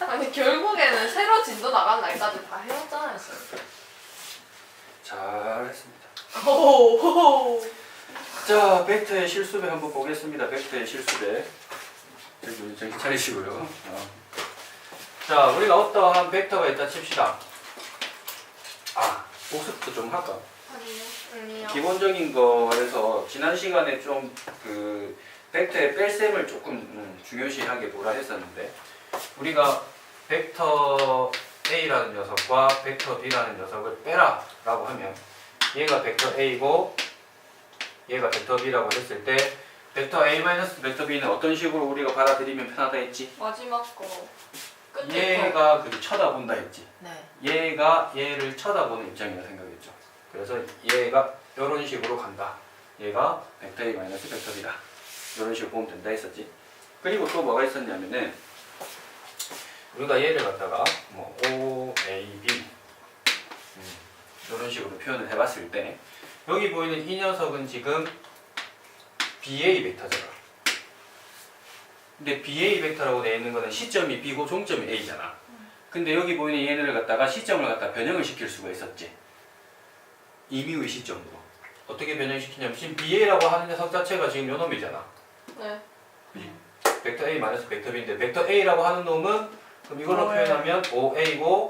아니 결국에는 새로 진도 나간 날까지 다 해왔잖아요. 쌤. 잘했습니다. 오. 자, 벡터의 실수배 한번 보겠습니다. 벡터의 실수배. 저기 정신 차리시고요. 어. 자, 우리가 어떠한 벡터가 있다 칩시다. 아, 복습도 좀 할까? 아니요. 아니요. 기본적인 거에서 지난 시간에 좀 그 벡터의 뺄셈을 조금 음, 중요시하게 뭐라 했었는데 우리가 벡터 A라는 녀석과 벡터 B라는 녀석을 빼라 라고 하면 얘가 벡터 A고 얘가 벡터 B라고 했을 때 벡터 A 마이너스 벡터 B는 어떤 식으로 우리가 받아들이면 편하다 했지? 마지막 거 끝에 거. 얘가 그 쳐다본다 했지 네. 얘가 얘를 쳐다보는 입장이라 생각했죠. 그래서 얘가 이런 식으로 간다. 얘가 벡터 A 마이너스 벡터 B다. 이런 식으로 보면 된다 했었지. 그리고 또 뭐가 있었냐면은 우리가 얘를 갖다가 뭐 O, A, B 음, 이런 식으로 표현을 해봤을 때 여기 보이는 이 녀석은 지금 BA 벡터잖아. 근데 BA 벡터라고 되어 있는 거는 시점이 B고 종점이 A잖아. 근데 여기 보이는 얘네를 갖다가 시점을 갖다 변형을 시킬 수가 있었지. 임의의 시점으로. 어떻게 변형시키냐면 지금 BA라고 하는 녀석 자체가 지금 요 놈이잖아. 네. 벡터 A 마이너스 벡터 B인데 벡터 A라고 하는 놈은 그럼 이걸로 어. 표현하면 OA고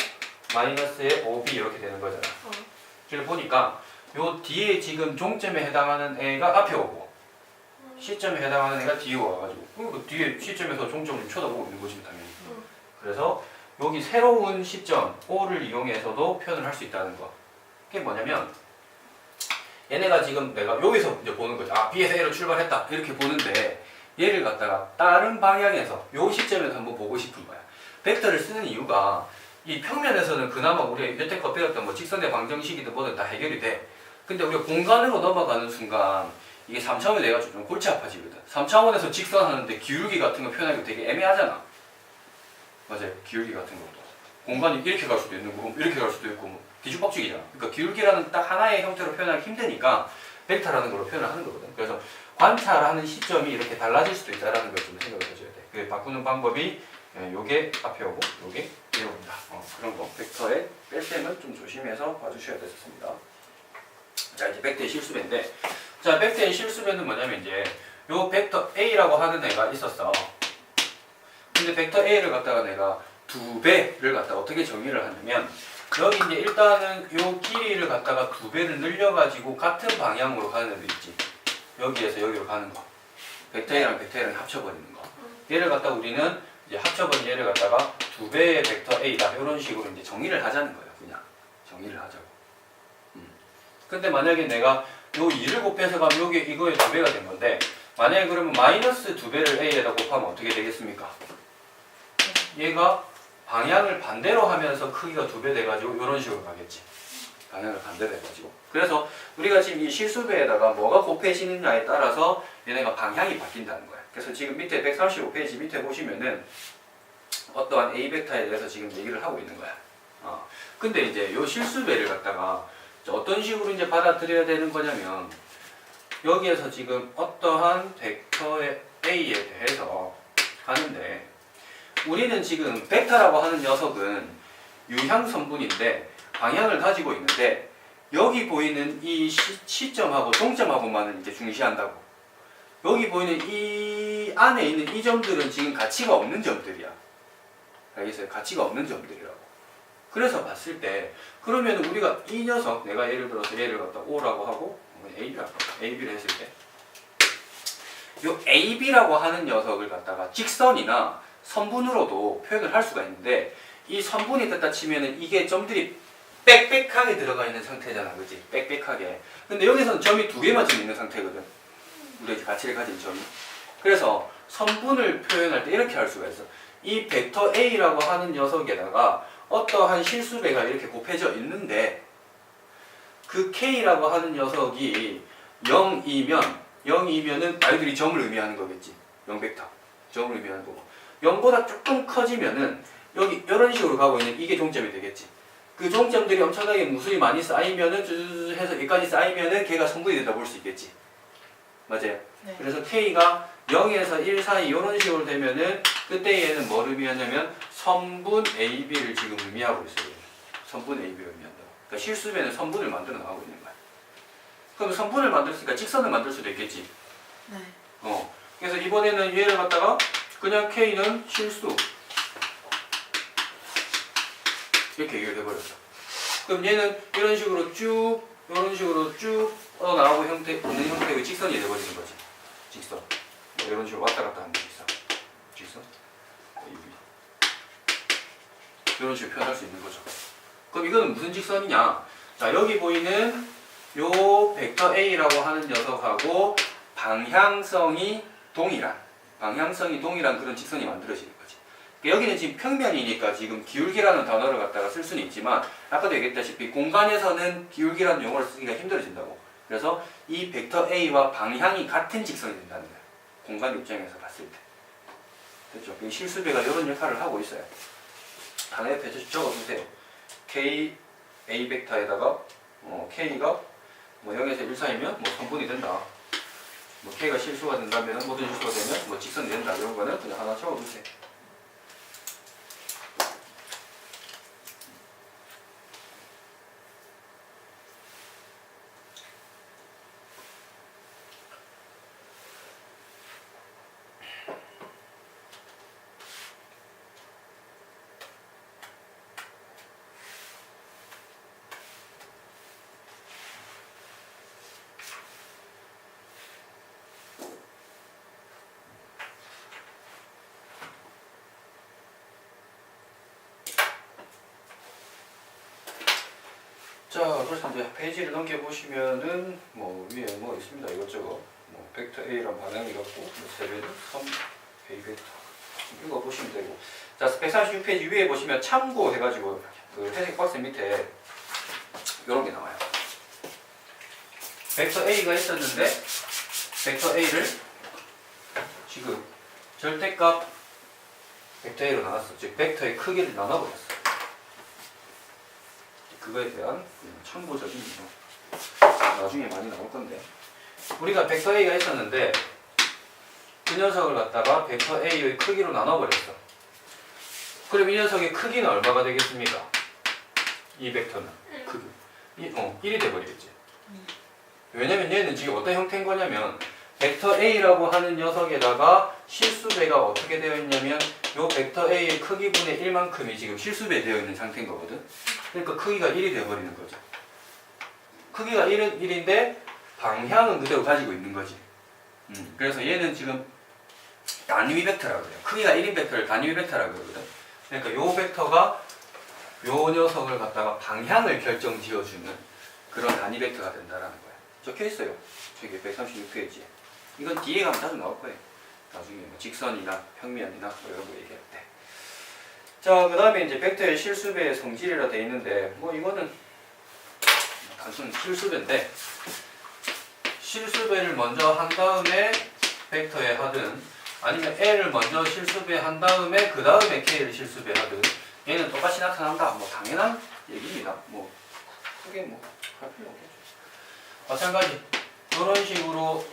마이너스의 OB 이렇게 되는 거잖아. 어. 그래서 보니까 요 뒤에 지금 종점에 해당하는 애가 앞에 오고 시점에 해당하는 애가 뒤에 와가지고 그 뒤에 시점에서 종점을 쳐다보고 있는 거지 당연히. 음. 그래서 여기 새로운 시점 O를 이용해서도 표현을 할 수 있다는 거. 그게 뭐냐면 얘네가 지금 내가 여기서 이제 보는 거지. 아 B에서 A로 출발했다 이렇게 보는데 얘를 갖다가 다른 방향에서 요 시점에서 한번 보고 싶은 거야. 벡터를 쓰는 이유가 이 평면에서는 그나마 우리 여태껏 배웠던 뭐 직선의 방정식이든 뭐든 다 해결이 돼. 근데 우리가 공간으로 넘어가는 순간 이게 3차원이 돼가지고 좀 골치 아파지거든. 3차원에서 직선 하는데 기울기 같은 거 표현하기 되게 애매하잖아. 맞아요. 기울기 같은 것도. 공간이 이렇게 갈 수도 있는 거고 이렇게 갈 수도 있고 뭐 뒤죽박죽이잖아. 그러니까 기울기라는 딱 하나의 형태로 표현하기 힘드니까 벡터라는 걸로 표현을 하는 거거든. 그래서 관찰하는 시점이 이렇게 달라질 수도 있다라는 걸 좀 생각을 해줘야 돼. 그 바꾸는 방법이 예, 요게 앞에 오고 요게 뒤에 옵니다. 어, 그런 거. 벡터의 뺄셈은 좀 조심해서 봐주셔야 되겠습니다. 자 이제 벡터의 실수배인데 자 벡터의 실수배는 뭐냐면 이제 요 벡터 A라고 하는 애가 있었어. 근데 벡터 A를 갖다가 내가 두 배를 갖다가 어떻게 정의를 하냐면 여기 이제 일단은 요 길이를 갖다가 두 배를 늘려가지고 같은 방향으로 가는 애도 있지. 여기에서 여기로 가는 거. 벡터 A랑 벡터 A랑 합쳐버리는 거. 얘를 갖다가 우리는 이제 합쳐버린 얘를 갖다가 두 배의 벡터 A다. 이런 식으로 이제 정의를 하자는 거예요. 그냥 정의를 하자고. 음. 근데 만약에 내가 요 2를 곱해서 가면 요게 이거의 두 배가 된 건데 만약에 그러면 마이너스 두 배를 A에다 곱하면 어떻게 되겠습니까? 얘가 방향을 반대로 하면서 크기가 두 배 돼가지고 이런 식으로 가겠지. 방향을 반대로 해가지고. 그래서 우리가 지금 이 실수배에다가 뭐가 곱해지느냐에 따라서 얘네가 방향이 바뀐다는 거야. 그래서 지금 밑에 135페이지 밑에 보시면은 어떠한 A 벡터에 대해서 지금 얘기를 하고 있는 거야. 어. 근데 이제 요 실수배를 갖다가 어떤 식으로 이제 받아들여야 되는 거냐면 여기에서 지금 어떠한 벡터의 A에 대해서 하는데 우리는 지금 벡터라고 하는 녀석은 유향선분인데 방향을 가지고 있는데 여기 보이는 이 시, 시점하고 동점하고만은 이제 중시한다고. 여기 보이는 이 안에 있는 이 점들은 지금 가치가 없는 점들이야. 알겠어요? 가치가 없는 점들이라고. 그래서 봤을 때 그러면 우리가 이 녀석 내가 예를 들어서 얘를 갖다 O라고 하고 AB라고 AB를 했을 때 요 AB라고 하는 녀석을 갖다가 직선이나 선분으로도 표현을 할 수가 있는데 이 선분이 됐다 치면은 이게 점들이 빽빽하게 들어가 있는 상태잖아 그지 빽빽하게 근데 여기서는 점이 두 개만 지금 있는 상태거든 우리가 가치를 가진 점이 그래서 선분을 표현할 때 이렇게 할 수가 있어 이 벡터 A라고 하는 녀석에다가 어떠한 실수배가 이렇게 곱해져 있는데 그 K라고 하는 녀석이 0이면 0이면은 말들이 점을 의미하는 거겠지 0벡터 점을 의미하는 거고 0보다 조금 커지면은 여기 이런 식으로 가고 있는 이게 종점이 되겠지. 그 종점들이 엄청나게 무수히 많이 쌓이면은 쭈쭈쭈 해서 여기까지 쌓이면은 걔가 성분이 된다 볼 수 있겠지. 맞아요. 네. 그래서 K가 0에서 1 사이 이런 식으로 되면은 그때 얘는 뭘 의미하냐면 선분 AB를 지금 의미하고 있어요. 선분 AB를 의미한다. 그러니까 실수배는 선분을 만들어 나가고 있는 거야. 그럼 선분을 만들었으니까 직선을 만들 수도 있겠지. 네. 어. 그래서 이번에는 얘를 갖다가 그냥 K는 실수 이렇게 해버렸어. 그럼 얘는 이런 식으로 쭉 이런 식으로 쭉 뻗어나가고 형태 있는 형태의 직선이 돼버리는 거지. 직선. 뭐 이런 식으로 왔다 갔다 하는 직선. 직선. 이런 식으로 표현할 수 있는 거죠. 그럼 이거는 무슨 직선이냐? 자 여기 보이는 요 벡터 A라고 하는 녀석하고 방향성이 동일한 방향성이 동일한 그런 직선이 만들어지는 거지. 그러니까 여기는 지금 평면이니까 지금 기울기라는 단어를 갖다가 쓸 수는 있지만 아까도 얘기했다시피 공간에서는 기울기라는 용어를 쓰기가 힘들어진다고. 그래서 이 벡터 A와 방향이 같은 직선이 된다는 거야. 공간 입장에서 봤을 때. 됐죠? 이 실수배가 이런 역할을 하고 있어요. 하나 옆에 적어두세요. K A 벡터에다가 어, K가 뭐 0에서 1 사이면 뭐 성분이 된다. 뭐 K가 실수가 된다면 모든 실수가 되면 뭐 직선이 된다. 이런 거는 그냥 하나 적어두세요. 자, 이제 페이지를 넘겨 보시면은 뭐 위에 뭐 있습니다. 이것저것 뭐 벡터 A랑 방향이 같고 뭐 세배는 3 A 벡터 이거 보시면 되고 자, 136페이지 위에 보시면 참고 해가지고 그 회색 박스 밑에 이런 게 나와요. 벡터 A가 있었는데 벡터 A를 지금 절대값 벡터 A로 나눴어. 즉 벡터의 크기를 나눠버렸어. 그거에 대한 참고적인 거. 나중에 많이 나올 건데. 우리가 벡터 A가 있었는데 그 녀석을 갖다가 벡터 A의 크기로 나눠버렸어. 그럼 이 녀석의 크기는 얼마가 되겠습니까? 이 벡터는. 크기. 이, 어, 1이 돼버리겠지. 왜냐면 얘는 지금 어떤 형태인 거냐면 벡터 A라고 하는 녀석에다가 실수배가 어떻게 되어 있냐면 요 벡터 A의 크기분의 1만큼이 지금 실수배 되어 있는 상태인 거거든 그러니까 크기가 1이 되어버리는 거죠. 크기가 1은 1인데 방향은 그대로 가지고 있는 거지. 음, 그래서 얘는 지금 단위 벡터라고 해요. 크기가 1인 벡터를 단위 벡터라고 그러거든. 그러니까 요 벡터가 요 녀석을 갖다가 방향을 결정 지어주는 그런 단위 벡터가 된다라는 거야. 적혀 있어요. 저기 136페이지에. 이건 뒤에 가면 자주 나올 거예요. 나중에 뭐 직선이나 평면이나 뭐 이런 거 얘기할 때. 자, 그 다음에 이제 벡터의 실수배의 성질이라 돼 있는데, 뭐 이거는 단순 실수배인데, 실수배를 먼저 한 다음에 벡터에 하든, 아니면 L을 먼저 실수배 한 다음에 그 다음에 K를 실수배 하든, 얘는 똑같이 나타난다. 뭐 당연한 얘기입니다. 뭐 크게 뭐 할 필요 없겠죠. 마찬가지 이런 식으로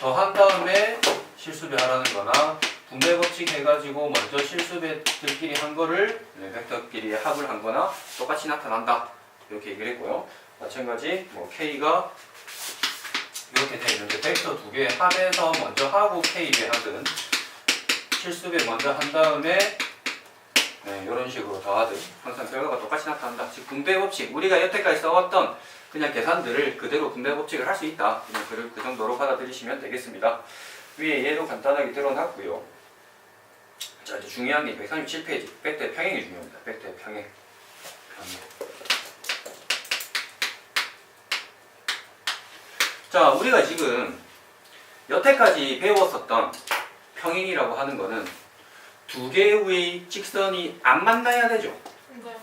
더 한 다음에 실수배 하라는 거나 분배 법칙 해가지고 먼저 실수배들끼리 한 거를 네, 벡터끼리 합을 한 거나 똑같이 나타난다. 이렇게 얘기를 했고요. 마찬가지 뭐 K가 이렇게 되어 있는데 벡터 두 개 합해서 먼저 하고 K배 하든 실수배 먼저 한 다음에 네, 이런 식으로 더하든 항상 결과가 똑같이 나타난다. 즉 분배 법칙 우리가 여태까지 써왔던 그냥 계산들을 그대로 분배 법칙을 할 수 있다. 그냥 그, 그 정도로 받아들이시면 되겠습니다. 위에 얘도 간단하게 드러났고요. 자 이제 중요한 게 137페이지 벡터의 평행이 중요합니다. 벡터의 평행. 평행. 자 우리가 지금 여태까지 배웠었던 평행이라고 하는 거는 두 개의 직선이 안 만나야 되죠. 네.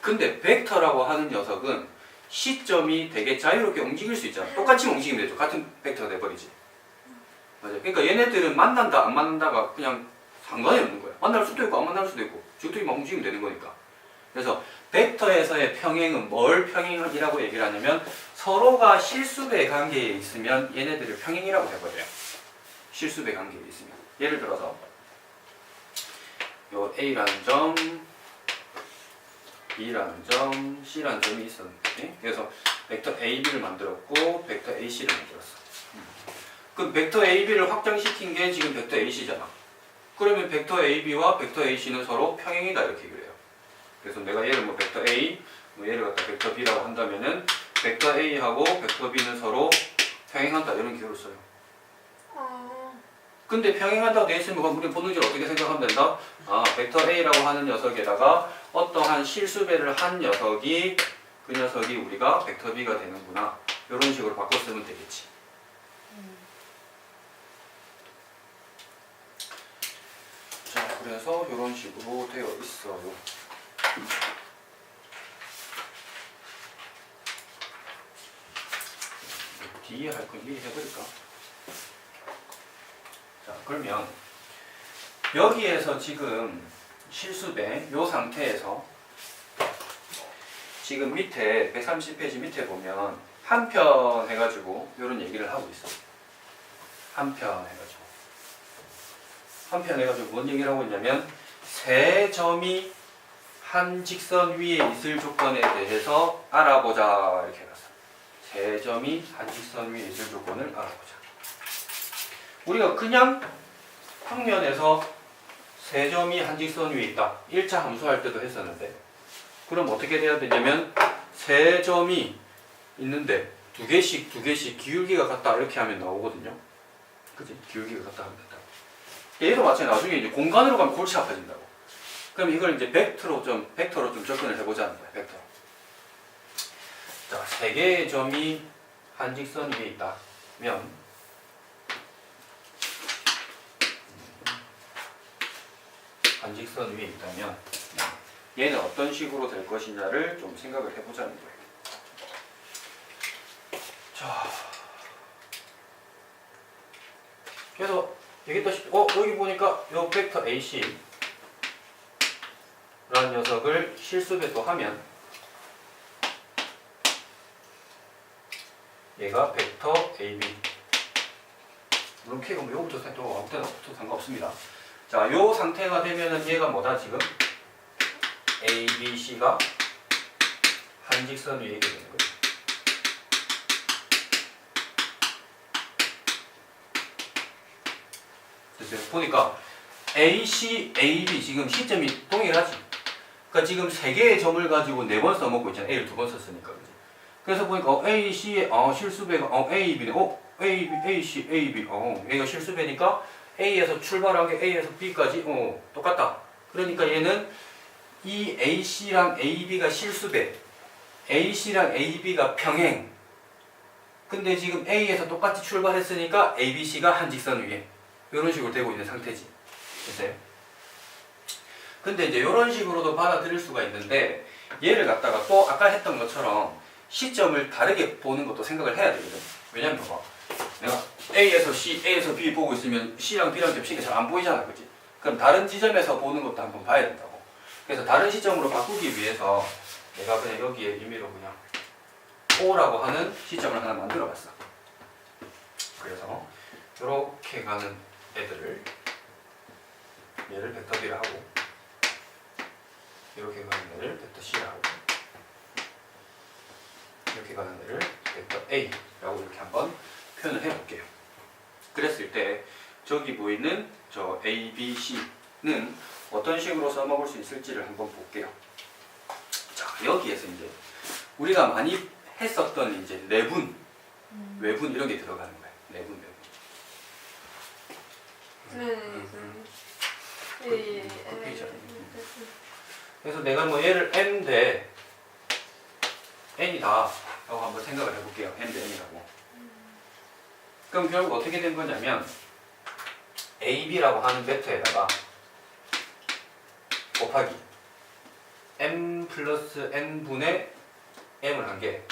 근데 벡터라고 하는 녀석은 시점이 되게 자유롭게 움직일 수 있잖아. 똑같이 움직이면 되죠. 같은 벡터가 돼버리지. 맞아. 그러니까 얘네들은 만난다 안 만난다가 그냥 상관이 없는 거야. 만날 수도 있고 안 만날 수도 있고 지금도 움직이면 되는 거니까. 그래서 벡터에서의 평행은 뭘 평행이라고 얘기를 하냐면 서로가 실수배 관계에 있으면 얘네들을 평행이라고 해버려요. 실수배 간격이 있으면 예를 들어서 요 A라는 점 B라는 점 C라는 점이 있었는데 그래서 벡터 AB를 만들었고 벡터 AC를 만들었어 그럼 벡터 AB를 확장시킨 게 지금 벡터 AC잖아 그러면 벡터 AB와 벡터 AC는 서로 평행이다 이렇게 얘기를 해요 그래서 내가 얘를 뭐 벡터 A 뭐 얘를 갖다 벡터 B라고 한다면은 벡터 A하고 벡터 B는 서로 평행한다 이런 기호를 써요. 어. 근데 평행한다고 돼 있으면 그럼 우리 본능적으로 어떻게 생각하면 된다? 아 벡터 A라고 하는 녀석에다가 어떠한 실수배를 한 녀석이 그 녀석이 우리가 벡터 B가 되는구나 이런 식으로 바꿔 쓰면 되겠지. 자 그래서 이런 식으로 되어 있어요. 뒤에 할거 미리 해버릴까? 자, 그러면 여기에서 지금 실수배 요 상태에서 지금 밑에 130페이지 밑에 보면 한편 해가지고 이런 얘기를 하고 있어. 한편 해가지고 한편 해가지고 뭔 얘기를 하고 있냐면 세 점이 한 직선 위에 있을 조건에 대해서 알아보자 이렇게 해놨어. 세 점이 한 직선 위에 있을 조건을 알아보자. 우리가 그냥 평면에서 세 점이 한 직선 위에 있다. 1차 함수할 때도 했었는데 그럼 어떻게 돼야 되냐면 세 점이 있는데 두 개씩 두 개씩 기울기가 같다 이렇게 하면 나오거든요. 그지? 기울기가 같다 하면 된다. 얘도 마찬가지 나중에 이제 공간으로 가면 골치 아파진다고. 그럼 이걸 이제 벡터로 좀 벡터로 좀 접근을 해보자는 거야. 벡터. 자, 세 개의 점이 한 직선 위에 있다면 한 직선 위에 있다면 얘는 어떤 식으로 될 것이냐를 좀 생각을 해보자는 거예요. 자, 그래서 얘기했다시피, 어 여기 보니까 요 벡터 AC 라는 녀석을 실수배도 하면 얘가 벡터 AB 물론 K가 뭐 요거부터 사- 또 아무 때나 또 상관없습니다. 자, 요 상태가 되면은 얘가 뭐다 지금? A, B, C가 한 직선 위에 있게 되는 거예요 됐어요? 보니까 A, C, A, B 지금 시점이 동일하지 그러니까 지금 세 개의 점을 가지고 네 번 써먹고 있잖아 A를 두 번 썼으니까 그지? 그래서 보니까 어, A, C의 어, 실수배가 어, A, B네. 어, A, B, A, C, A, B. 어, 얘가 실수배니까 A에서 출발한 게 A에서 B까지 어, 똑같다. 그러니까 얘는 이 A, C랑 A, B가 실수배. A, C랑 A, B가 평행. 근데 지금 A에서 똑같이 출발했으니까 A, B, C가 한 직선 위에 이런 식으로 되고 있는 상태지. 됐어요? 근데 이제 이런 식으로도 받아들일 수가 있는데 얘를 갖다가 또 아까 했던 것처럼 시점을 다르게 보는 것도 생각을 해야 되거든. 왜냐면 봐봐. 내가 A에서 C, A에서 B 보고 있으면 C랑 B랑 겹치는 게잘안 보이잖아. 그지? 그럼 다른 지점에서 보는 것도 한번 봐야 된다고. 그래서 다른 시점으로 바꾸기 위해서 내가 그냥 여기에 임의로 그냥 O라고 하는 시점을 하나 만들어 봤어. 그래서 이렇게 가는 애들을 얘를 벡터 B를 하고 이렇게 가는 애를 벡터 C를 하고 이렇게 가는 애를 벡터 A라고 이렇게 한번 표현을 해볼게요. 그랬을 때 저기 보이는 저 A, B, C는 어떤 식으로 써먹을 수 있을지를 한번 볼게요. 자 여기에서 이제 우리가 많이 했었던 이제 내분, 외분 이런 게 들어가는 거예요. 내분, 외분. 네. 네. 그 페이지야. 그래서 내가 뭐 얘를 n 대 n이다 라고 한번 생각을 해볼게요. n 대 n이라고. 그럼 결국 어떻게 된 거냐면 a, b라고 하는 벡터에다가 곱하기 m 플러스 n분의 m을 한 개,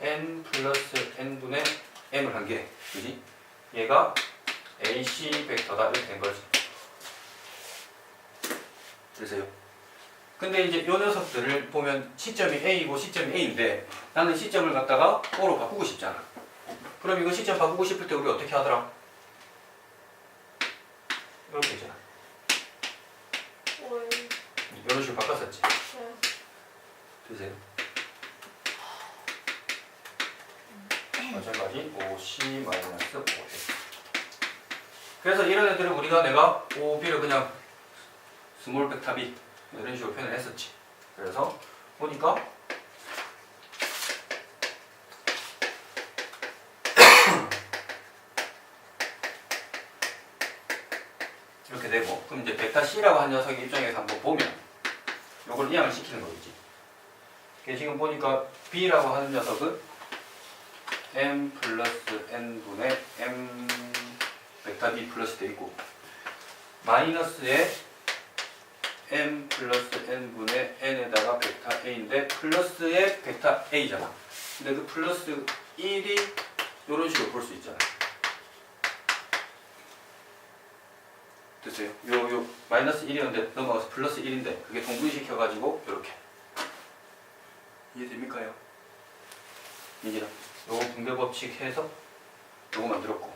n 플러스 n분의 m을 한 개, 그지? 얘가 ac 벡터다 이렇게 된 거지. 그래서요. 근데 이제 요 녀석들을 보면 시점이 A이고 시점이 A인데 나는 시점을 갖다가 O로 바꾸고 싶잖아. 그럼 이거 시점 바꾸고 싶을 때 우리 어떻게 하더라? 이런 식으로 바꿨었지. 네. 되세요? 마찬가지 5C 마이너스 5A. 그래서 이런 애들은 우리가 OB를 그냥 스몰 벡터 B 이런 식으로 표현을 했었지. 그래서 보니까 이렇게 되고 그럼 이제 벡터 C라고 한 녀석의 입장에서 한번 보면 요걸 이항을 시키는 거겠지. 지금 보니까 B라고 하는 녀석은 m 플러스 n 분의 m 벡터 b 플러스 돼 있고 마이너스에 m 플러스 n 분의 n에다가 벡터 a인데 플러스에 벡터 a잖아. 근데 그 플러스 1이 이런 식으로 볼 수 있잖아. 됐어요? 요, 요, 마이너스 1이었는데 넘어가서 플러스 1인데 그게 동분시켜가지고 이렇게 이해됩니까요? 민기라 요거 분배 법칙 해서 요거 만들었고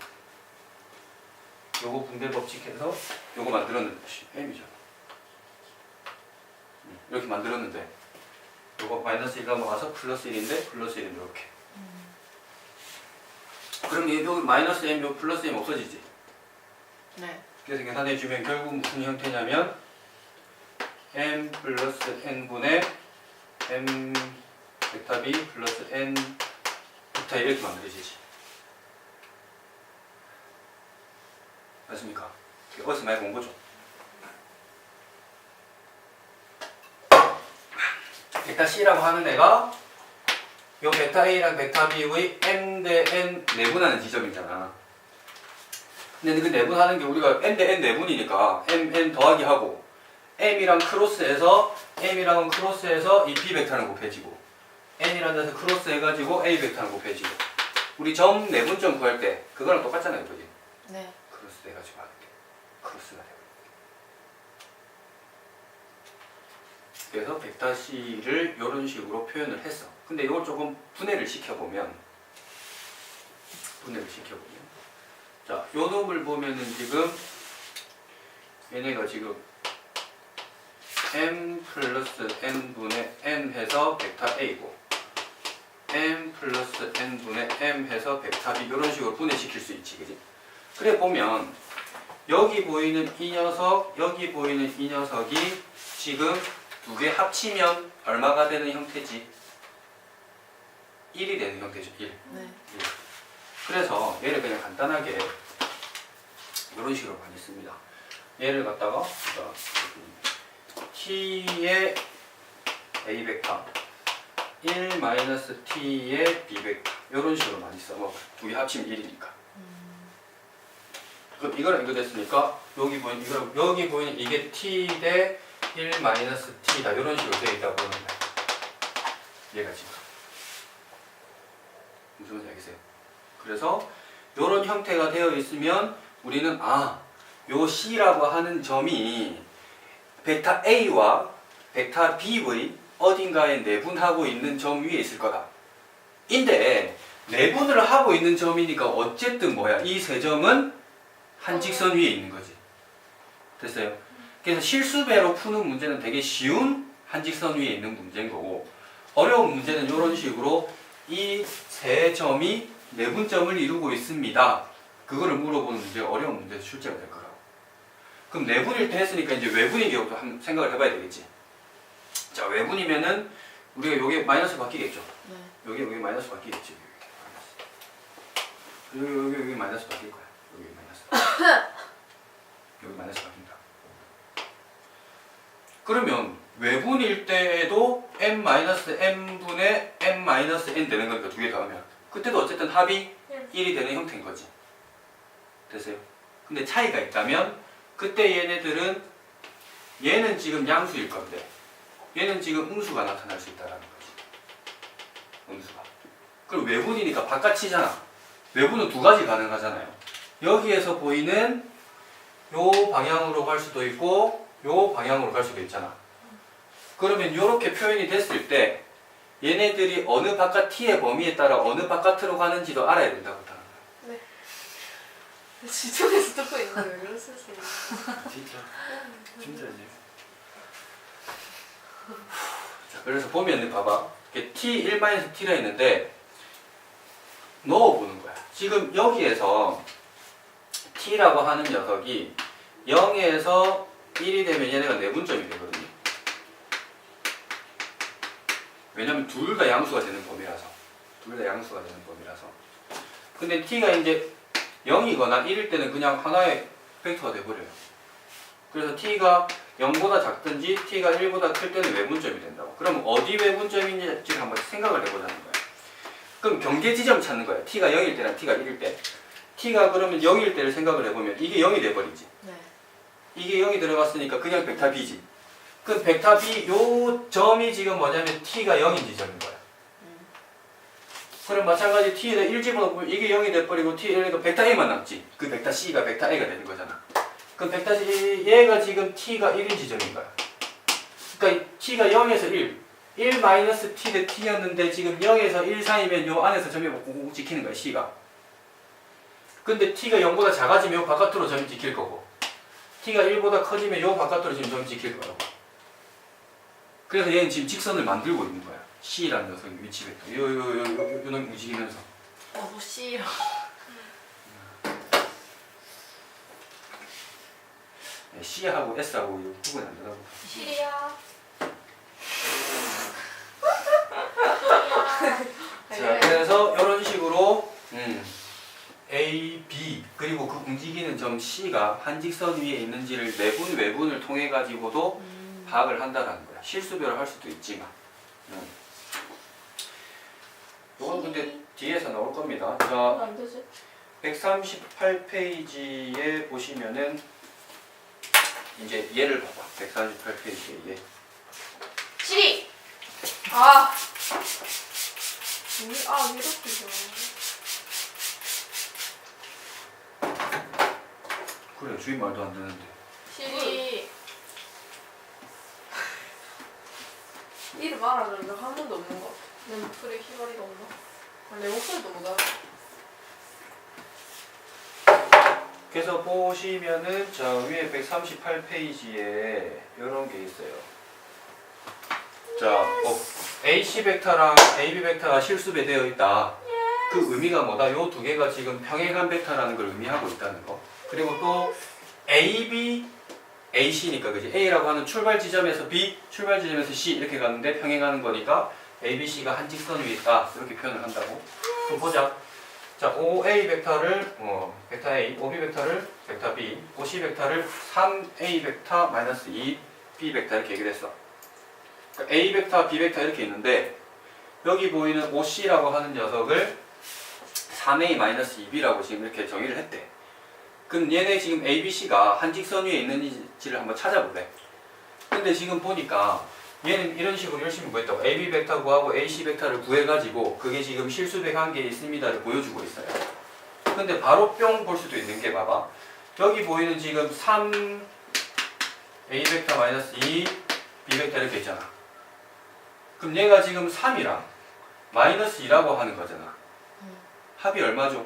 요거 분배 법칙 해서 요거 만들었는데 m이잖아 음, 이렇게 만들었는데 요거 마이너스 1 넘어가서 플러스 1인데 플러스 1인 이렇게. 그럼 얘 여기 마이너스 m 요 플러스 m 없어지지? 네. 그래서 계산해 주면 결국 무슨 형태냐면 m 플러스 n분의 m 벡터 b 플러스 n 벡터 이렇게 만들어지지 맞습니까? 어디서 많이 본 거죠? 벡터 c라고 하는 애가 요 벡터 a랑 벡터 b의 m 대 n 내분하는 지점이잖아 근데 그 내분하는 게 우리가 n 대 n 내분이니까 m n 더하기 하고 m이랑 크로스해서 m이랑은 크로스해서 이 b 벡터는 곱해지고 n이라는 데서 크로스 해가지고 a 벡터는 곱해지고 우리 점 내분점 구할 때 그거랑 똑같잖아요, 그지? 네. 크로스 해가지고 하는 게 크로스가 되고 그래서 c를 이런 식으로 표현을 했어. 근데 이걸 조금 분해를 시켜보면 분해를 시켜보면 자, 요 놈을 보면은 지금 얘네가 지금 m 플러스 n 분의 n 해서 벡터 a고 m 플러스 n 분의 m 해서 벡터 b 이런 식으로 분해시킬 수 있지, 그지? 그래 보면 여기 보이는 이 녀석, 여기 보이는 이 녀석이 지금 두 개 합치면 얼마가 되는 형태지? 1이 되는 형태죠, 1. 네. 그래서 얘를 그냥 간단하게 이런 식으로 많이 씁니다. 얘를 갖다가 자, t의 a 벡터 1 마이너스 t의 b 벡터 이런 식으로 많이 써먹어요. 두 개 합치면 1이니까. 그럼 이거랑 이거 됐으니까 여기 보이는 이거 여기 보이는 이게 t 대 1 마이너스 t다 이런 식으로 되어 있다고 보는 거예요. 얘가 지금 무슨 말인지 알겠어요? 그래서 이런 형태가 되어 있으면 우리는 아, 요 C라고 하는 점이 벡터 A와 벡터 B의 어딘가에 내분하고 있는 점 위에 있을 거다. 인데 내분을 하고 있는 점이니까 어쨌든 뭐야? 이 세 점은 한 직선 위에 있는 거지. 됐어요? 그래서 실수배로 푸는 문제는 되게 쉬운 한 직선 위에 있는 문제인 거고 어려운 문제는 이런 식으로 이 세 점이 내분점을 이루고 있습니다. 그거를 물어보는 문제 어려운 문제에서 출제가 될 거라고. 그럼 내분일 때 했으니까 이제 외분의 경우도 한번 생각을 해봐야 되겠지. 자 외분이면은 우리가 요게 마이너스 바뀌겠죠. 네. 여기 여기 마이너스 바뀌겠지. 여기 여기 여기 마이너스 바뀔 거야. 여기 마이너스. 바뀐다. 그러면 외분일 때에도 m 마이너스 m 분의 m 마이너스 n 되는 거니까 두 개 더하면 그때도 어쨌든 합이 1이 되는 형태인 거지. 됐어요? 근데 차이가 있다면 그때 얘네들은 얘는 지금 양수일 건데 얘는 지금 음수가 나타날 수 있다라는 거지. 음수가. 그럼 외분이니까 바깥이잖아. 외분은 두 가지 가능하잖아요. 여기에서 보이는 요 방향으로 갈 수도 있고 요 방향으로 갈 수도 있잖아. 그러면 이렇게 표현이 됐을 때 얘네들이 어느 바깥 t의 범위에 따라 어느 바깥으로 가는지도 알아야 된다고 하는 거야. 지쪽에서 듣고 있는데 왜 그러세요? 진짜 진짜지. 그래서 보면은 봐봐. t 1-t가 있는데 넣어보는 거야. 지금 여기에서 t라고 하는 녀석이 0에서 1이 되면 얘네가 내분점이 되거든요. 왜냐면 둘 다 양수가 되는 범위라서. 둘 다 양수가 되는 범위라서. 근데 t가 이제 0이거나 1일 때는 그냥 하나의 벡터가 돼버려요. 그래서 t가 0보다 작든지 t가 1보다 클 때는 외분점이 된다고. 그럼 어디 외분점인지 한번 생각을 해보자는 거야. 그럼 경계 지점 찾는 거야. t가 0일 때랑 t가 1일 때. T가 그러면 0일 때를 생각을 해보면 이게 0이 돼버리지. 네. 이게 0이 들어갔으니까 그냥 벡터 b지. 그 벡터 b 요 점이 지금 뭐냐면 t가 0인 지점인 거야. 음. 그럼 마찬가지 t에다 1 집어넣으면 이게 0이 돼버리고 t 얘가 벡터 a만 남지. 그 벡터 c가 벡터 a가 되는 거잖아. 그럼 벡터 c 얘가 지금 t가 1인 지점인 거야. 그러니까 t가 0에서 1. 1 마이너스 t 대 t였는데 지금 0에서 1 사이면 요 안에서 점이 꽁꽁 찍히는 거야 c가. 근데 t가 0보다 작아지면 요 바깥으로 점이 찍힐 거고 t가 1보다 커지면 요 바깥으로 지금 점이 찍힐 거라고. 그래서 얘는 지금 직선을 만들고 있는 거야. C라는 녀석이 위치 벡터. 요, 요, 요, 요, 요, 요, 요 움직이면서. 어, 뭐 싫어. 네, C하고 S하고 요 구분이 안 되더라고. 싫이야. 자, 그래서 이런 식으로 음, A, B 그리고 그 움직이는 점 C가 한 직선 위에 있는지를 내분 외분을 통해 가지고도 음. 파악을 한다는 거야. 실수별로 할 수도 있지만. 음. 이건 근데 뒤에서 나올 겁니다. 자, 안 되지? 138페이지에 보시면은 이제 얘를 봐봐. 138페이지에 얘. 싫이. 아. 이- 아, 이렇게 죠 그래 주인 말도 안 되는데. 싫이. 이를 말하는 적한 번도 없는 것 같아. 내 목소리에 휘발이가 없나? 아, 내 목소리도 못 알아. 그래서 보시면은 자 위에 138페이지에 이런 게 있어요. 자, 어, AC 벡터랑 AB 벡터가 실수배 되어 있다. 그 의미가 뭐다? 요 두 개가 지금 평행한 벡터라는 걸 의미하고 있다는 거. 그리고 또 AB, AC니까 그지? A라고 하는 출발 지점에서 B, 출발 지점에서 C 이렇게 가는데 평행하는 거니까 A, B, C가 한 직선 위에 있다. 이렇게 표현을 한다고. 그럼 보자. 자, OA 벡터를 어, 벡터 A, OB 벡터를 벡터 B, OC 벡터를 3A 벡터 마이너스 2B 벡터 이렇게 얘기를 했어. 그러니까 A 벡터, B 벡터 이렇게 있는데 여기 보이는 OC라고 하는 녀석을 3A 마이너스 2B라고 지금 이렇게 정의를 했대. 그럼 얘네 지금 A, B, C가 한 직선 위에 있는지를 한번 찾아볼래. 근데 지금 보니까 얘는 이런 식으로 열심히 구했다고 AB 벡터 구하고 AC 벡터를 구해가지고 그게 지금 실수백 한개 있습니다를 보여주고 있어요. 근데 바로 뿅 볼 수도 있는 게 봐봐. 여기 보이는 지금 3 A 벡터 마이너스 2 B 벡터 이렇게 있잖아. 그럼 얘가 지금 3이랑 마이너스 2라고 하는 거잖아. 음. 합이 얼마죠?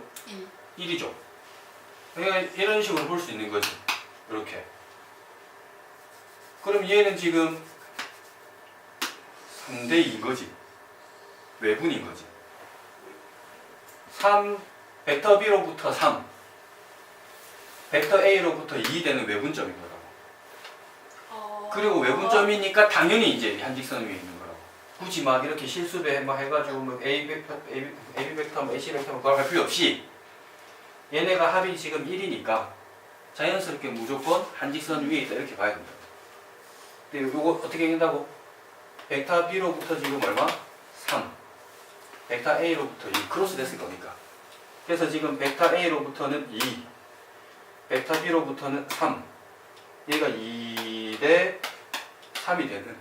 2. 1이죠. 그러니까 이런 식으로 볼 수 있는 거지. 이렇게. 그럼 얘는 지금 3대 2인 거지. 외분인 거지. 3, 벡터 B로부터 3, 벡터 A로부터 2 되는 외분점인 거라고. 어... 그리고 외분점이니까 당연히 이제 한직선 위에 있는 거라고. 굳이 막 이렇게 실수배 막 해가지고 뭐 A 벡터, A, A 벡터, 뭐 AC 벡터 뭐 그걸 할 필요 없이 얘네가 합이 지금 1이니까 자연스럽게 무조건 한직선 위에 있다 이렇게 봐야 된다. 근데 요거 어떻게 된다고? 벡터 B로부터 지금 얼마? 3. 벡터 A로부터 2. 크로스 됐을 거니까. 그래서 지금 벡터 A로부터는 2. 벡터 B로부터는 3. 얘가 2 대 3이 되는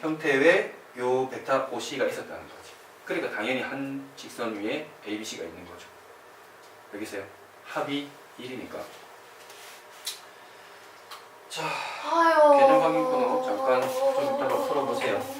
형태의 요 벡터 OC가 있었다는 거지. 그러니까 당연히 한 직선 위에 ABC가 있는 거죠. 여기세요. 합이 1이니까. 자, 개념 강의권은 잠깐 좀 이따가 풀어보세요.